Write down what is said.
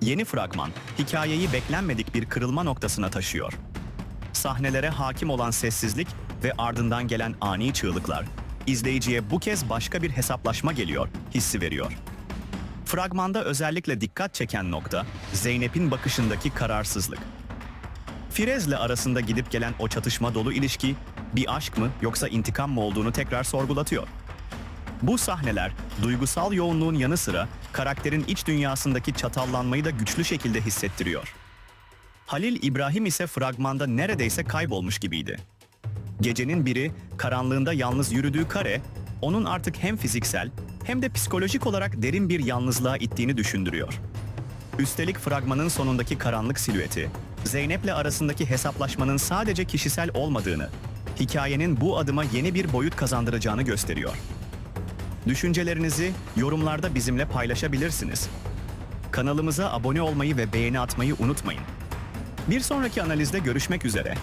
Yeni fragman, hikayeyi beklenmedik bir kırılma noktasına taşıyor. Sahnelere hakim olan sessizlik ve ardından gelen ani çığlıklar, izleyiciye bu kez başka bir hesaplaşma geliyor, hissi veriyor. Fragmanda özellikle dikkat çeken nokta, Zeynep'in bakışındaki kararsızlık. Firez'le arasında gidip gelen o çatışma dolu ilişki, bir aşk mı yoksa intikam mı olduğunu tekrar sorgulatıyor. Bu sahneler duygusal yoğunluğun yanı sıra karakterin iç dünyasındaki çatallanmayı da güçlü şekilde hissettiriyor. Halil İbrahim ise fragmanda neredeyse kaybolmuş gibiydi. Gecenin biri karanlığında yalnız yürüdüğü kare, onun artık hem fiziksel hem de psikolojik olarak derin bir yalnızlığa ittiğini düşündürüyor. Üstelik fragmanın sonundaki karanlık silüeti, Zeynep'le arasındaki hesaplaşmanın sadece kişisel olmadığını, hikayenin bu adıma yeni bir boyut kazandıracağını gösteriyor. Düşüncelerinizi yorumlarda bizimle paylaşabilirsiniz. Kanalımıza abone olmayı ve beğeni atmayı unutmayın. Bir sonraki analizde görüşmek üzere.